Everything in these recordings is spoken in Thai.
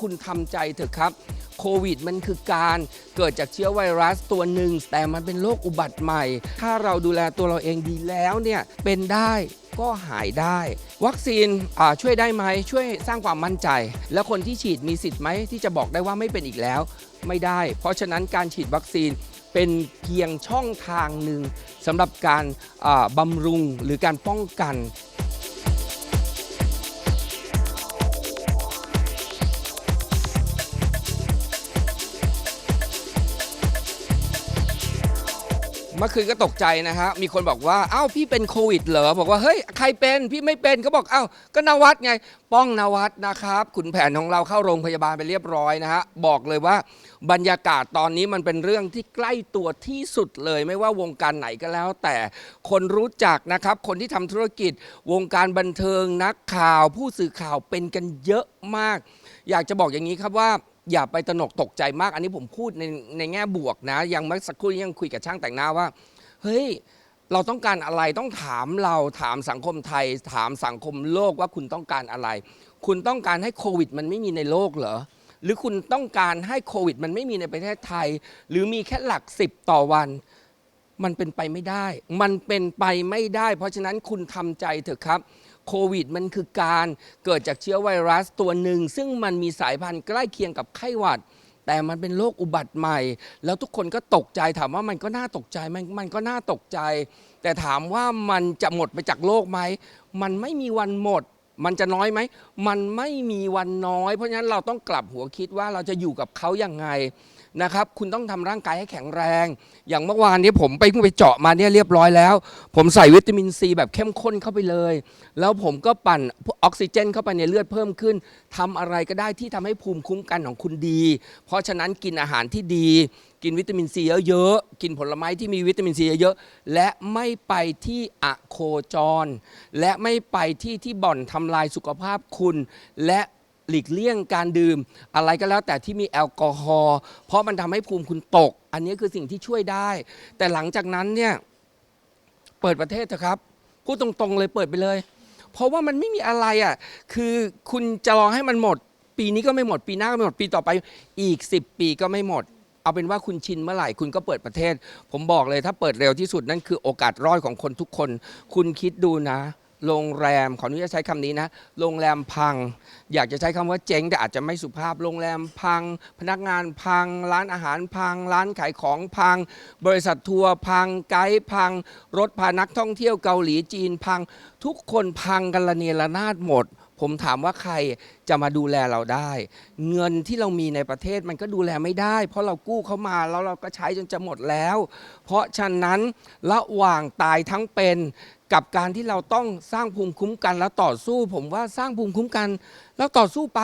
คุณทำใจเถอะครับ โควิดมันคือการเกิดจากเชื้อไวรัสตัวหนึ่ง แต่มันเป็นโรคอุบัติใหม่ ถ้าเราดูแลตัวเราเองดีแล้วเนี่ย เป็นได้ก็หายได้ วัคซีนอ่าช่วยได้ไหมช่วยสร้างความมั่นใจ แล้วคนที่ฉีดมีสิทธิ์ไหมที่จะบอกได้ว่าไม่เป็นอีกแล้ว ไม่ได้ เพราะฉะนั้นการฉีดวัคซีนเป็นเพียงช่องทางหนึ่งสำหรับการอ่าบำรุงหรือการป้องกัน มื่อคืนก็ตกใจนะฮะ มีคนบอกว่า เอ้าพี่เป็นโควิดเหรอ บอกว่า เฮ้ย ใครเป็น พี่ไม่เป็นเขาบอก เอ้า ก็นวัดไง ป้องนวัดนะครับ ขุนแผนของเราเข้าโรงพยาบาลไปเรียบร้อยนะฮะ บอกเลยว่าบรรยากาศตอนนี้มันเป็นเรื่องที่ใกล้ตัวที่สุดเลย ไม่ว่าวงการไหนก็แล้ว แต่คนรู้จักนะครับ คนที่ทำธุรกิจ วงการบันเทิงนักข่าว ผู้สื่อข่าวเป็นกันเยอะมาก อยากจะบอกอย่างนี้ครับว่า อย่าไปตนกตกใจมาก อันนี้ผมพูดในในแง่บวกนะ ยังเมื่อสักครู่นี้ยังคุยกับช่างแต่งหน้าว่า เฮ้ย เราต้องการอะไรต้องถามเราถามสังคมไทย ถามสังคมโลกว่าคุณต้องการอะไร คุณต้องการให้โควิด มันไม่มีในโลกเหรอหรือคุณต้องการให้โควิด มันไม่มีในประเทศไทย หรือมีแค่หลักสิบต่อวัน มันเป็นไปไม่ได้ มันเป็นไปไม่ได้ เพราะฉะนั้นคุณทำใจเถอะครับ โควิดมันคือการเกิดจากเชื้อไวรัสตัวหนึ่ง ซึ่งมันมีสายพันธุ์ใกล้เคียงกับไข้หวัด แต่มันเป็นโรคอุบัติใหม่ แล้วทุกคนก็ตกใจถามว่ามันก็น่าตกใจมันมันก็น่าตกใจ แต่ถามว่ามันจะหมดไปจากโลกไหม มันไม่มีวันหมด มันจะน้อยไหม มันไม่มีวันน้อย เพราะฉะนั้นเราต้องกลับหัวคิดว่าเราจะอยู่กับเขาอยังไง นะครับ คุณต้องทำร่างกายให้แข็งแรง อย่างเมื่อวานนี้ผมไปเพิ่งไปเจาะมาเนี่ยเรียบร้อยแล้ว ผมใส่วิตามินซีแบบเข้มข้นเข้าไปเลย แล้วผมก็ปั่นออกซิเจนเข้าไปในเลือดเพิ่มขึ้นทำอะไรก็ได้ที่ทำให้ภูมิคุ้มกันของคุณดี เพราะฉะนั้นกินอาหารที่ดี กินวิตามินซีเยอะๆ กินผลไม้ที่มีวิตามินซีเยอะๆ และไม่ไปที่อะโคจร และไม่ไปที่ที่บ่อนทำลายสุขภาพคุณ และ หลีกเลี่ยงการดื่ม อะไรก็แล้วแต่ที่มีแอลกอฮอล์เพราะมันทำให้ภูมิคุณตก อันนี้คือสิ่งที่ช่วยได้ แต่หลังจากนั้นเนี่ยเปิดประเทศเถอะครับพูดตรงๆเลยเปิดไปเลย เพราะว่ามันไม่มีอะไรอะคือคุณจะรอให้มันหมด ปีนี้ก็ไม่หมด ปีหน้าก็ไม่หมดปีต่อไปอีก 10 ปีก็ไม่หมด เอาเป็นว่าคุณชินเมื่อไหร่คุณก็เปิดประเทศ ผมบอกเลยถ้าเปิดเร็วที่สุดนั่นคือโอกาสรอดของคนทุกคน คุณคิดดูนะ โรงแรมขออนุญาตใช้คำนี้นะ โรงแรมพัง อยากจะใช้คำว่าเจ๊งแต่อาจจะไม่สุภาพ โรงแรมพัง พนักงานพัง ร้านอาหารพัง ร้านขายของพัง บริษัททัวร์พัง ไกด์พัง รถพานักท่องเที่ยวเกาหลีจีนพัง ทุกคนพังกันละเนระนาดหมด ผมถามว่าใครจะมาดูแลเราได้ เงินที่เรามีในประเทศมันก็ดูแลไม่ได้ เพราะเรากู้เขามาแล้วเราก็ใช้จนจะหมดแล้ว เพราะฉะนั้นระหว่างตายทั้งเป็น กับการที่เราต้องสร้างภูมิคุ้มกันแล้วต่อสู้ ผมว่าสร้างภูมิคุ้มกัน แล้วต่อสู้ไป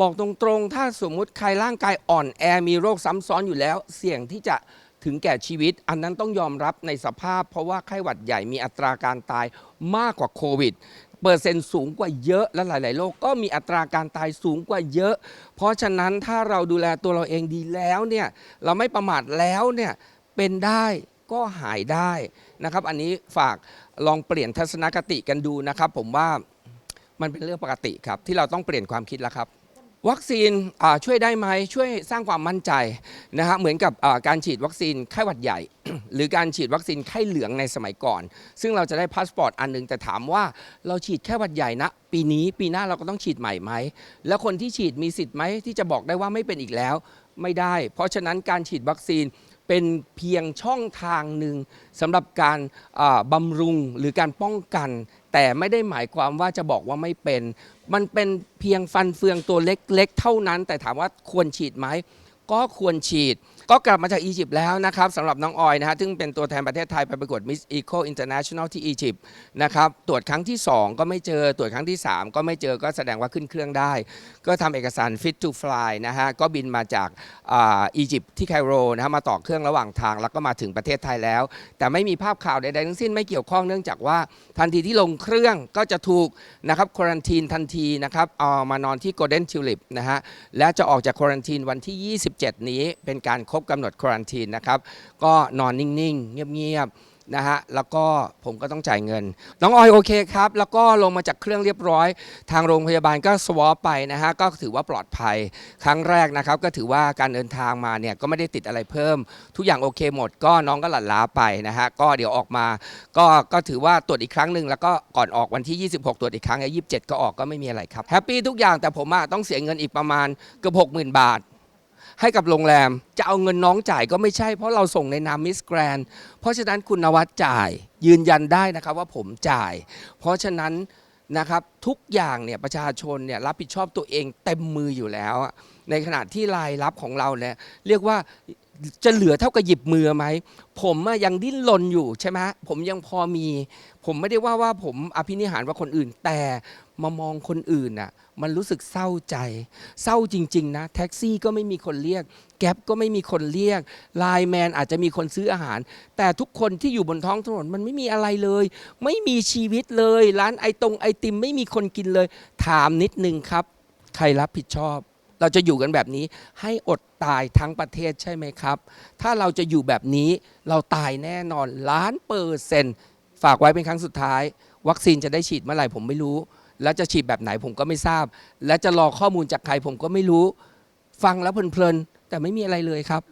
บอกตรงๆ ถ้าสมมุติใครร่างกายอ่อนแอมีโรคซ้ำซ้อนอยู่แล้ว เสี่ยงที่จะถึงแก่ชีวิต อันนั้นต้องยอมรับในสภาพ เพราะว่าไข้หวัดใหญ่มีอัตราการตายมากกว่าโควิดเปอร์เซ็นต์สูงกว่าเยอะและหลาย ๆ โรคก็มีอัตราการตายสูงกว่าเยอะ เพราะฉะนั้นถ้าเราดูแลตัวเราเองดีแล้วเนี่ยเราไม่ประมาทแล้วเนี่ยเป็นได้ ก็หายได้นะครับ อันนี้ฝากลองเปลี่ยนทัศนคติกันดูนะครับ ผมว่ามันเป็นเรื่องปกติครับ ที่เราต้องเปลี่ยนความคิดแล้วครับ วัคซีนช่วยได้ไหมช่วยสร้างความมั่นใจนะฮะเหมือนกับการฉีดวัคซีนไข้หวัดใหญ่ หรือการฉีดวัคซีนไข้เหลืองในสมัยก่อน ซึ่งเราจะได้พาสปอร์ตอันหนึงแต่ถามว่าเราฉีดแค่หวัดใหญ่นะ ปีนี้ปีหน้าเราก็ต้องฉีดใหม่ไหมแล้วคนที่ฉีดมีสิทธิ์ไหมที่จะบอกได้ว่าไม่เป็นอีกแล้วไม่ได้ เพราะฉะนั้นการฉีดวัคซีน เป็นเพียงช่องทางหนึ่งสำหรับการบำรุงหรือการป้องกัน แต่ไม่ได้หมายความว่าจะบอกว่าไม่เป็น มันเป็นเพียงฟันเฟืองตัวเล็กๆเท่านั้น แต่ถามว่าควรฉีดไหมก็ควรฉีด ก็กลับมาจากอียิปต์แล้วนะครับสำหรับน้องออยนะฮะซึ่งเป็นตัวแทนประเทศไทยไปประกวด Miss Eco International ที่อียิปต์นะครับตรวจครั้งที่ 2 ก็ไม่เจอตรวจครั้งที่ 3 ก็ไม่เจอก็แสดงว่าขึ้นเครื่องได้ ก็ทำเอกสาร fit to fly นะฮะก็บินมาจากอาอียิปต์ที่ไคโรนะฮะมาต่อเครื่องระหว่างทางแล้วก็มาถึงประเทศไทยแล้ว แต่ไม่มีภาพข่าวใดๆทั้งสิ้นไม่เกี่ยวข้องเนื่องจากว่าทันทีที่ลงเครื่องก็จะถูกนะครับควอนตีนทันทีนะครับเอามานอนที่ Golden Tulip นะฮะและจะออกจากควอนตีนวันที่ 27 นี้เป็นการรบกำหนดควอนตีนนะครับ ก็นอนนิ่งๆ เงียบๆนะฮะแล้วก็ผมก็ต้องจ่ายเงิน น้องออยโอเคครับ แล้วก็ลงมาจากเครื่องเรียบร้อย ทางโรงพยาบาลก็สวอปไปนะฮะก็ถือว่าปลอดภัยครั้งแรกนะครับ ก็ถือว่าการเดินทางมาเนี่ยก็ไม่ได้ติดอะไรเพิ่ม ทุกอย่างโอเคหมด ก็น้องก็หลั่นล้าไปนะฮะก็เดี๋ยวออกมาก็ก็ถือว่าตรวจอีกครั้งหนึ่งแล้วก็ก่อนออกวันที่ 26 ตรวจอีกครั้งไอ้27 ก็ออกก็ไม่มีอะไรครับแฮปปี้ทุกอย่างแต่ผมอะต้องเสียเงินอีกประมาณเกือบ60,000 บาท ให้กับโรงแรม จะเอาเงินน้องจ่ายก็ไม่ใช่ เพราะเราส่งในนามมิสแกรนเพราะฉะนั้นคุณนวัดจ่ายยืนยันได้นะครับว่าผมจ่าย เพราะฉะนั้นนะครับทุกอย่างเนี่ยประชาชนเนี่ยรับผิดชอบตัวเองเต็มมืออยู่แล้ว ในขณะที่รายรับของเราเนี่ยเรียกว่า จะเหลือเท่ากับหยิบมือไหม ผมอะยังดิ้นรนอยู่ใช่ไหมผมยังพอมี ผมไม่ได้ว่าว่าผมอภินิหารว่าคนอื่น แต่มามองคนอื่นน่ะ มันรู้สึกเศร้าใจ เศร้าจริง ๆ นะ แท็กซี่ก็ไม่มีคนเรียก แก๊ปก็ไม่มีคนเรียกไลน์แมนอาจจะมีคนซื้ออาหาร แต่ทุกคนที่อยู่บนท้องถนนมันไม่มีอะไรเลย ไม่มีชีวิตเลย ร้านไอตรงไอติมไม่มีคนกินเลย ถามนิดนึงครับ ใครรับผิดชอบ เราจะอยู่กันแบบนี้ให้อดตายทั้งประเทศใช่ไหมครับ ถ้าเราจะอยู่แบบนี้เราตายแน่นอนล้านเปอร์เซ็นต์ฝากไว้เป็นครั้งสุดท้าย วัคซีนจะได้ฉีดเมื่อไหร่ผมไม่รู้ แล้วจะฉีดแบบไหนผมก็ไม่ทราบ และจะรอข้อมูลจากใครผมก็ไม่รู้ ฟังแล้วเพลินๆแต่ไม่มีอะไรเลยครับ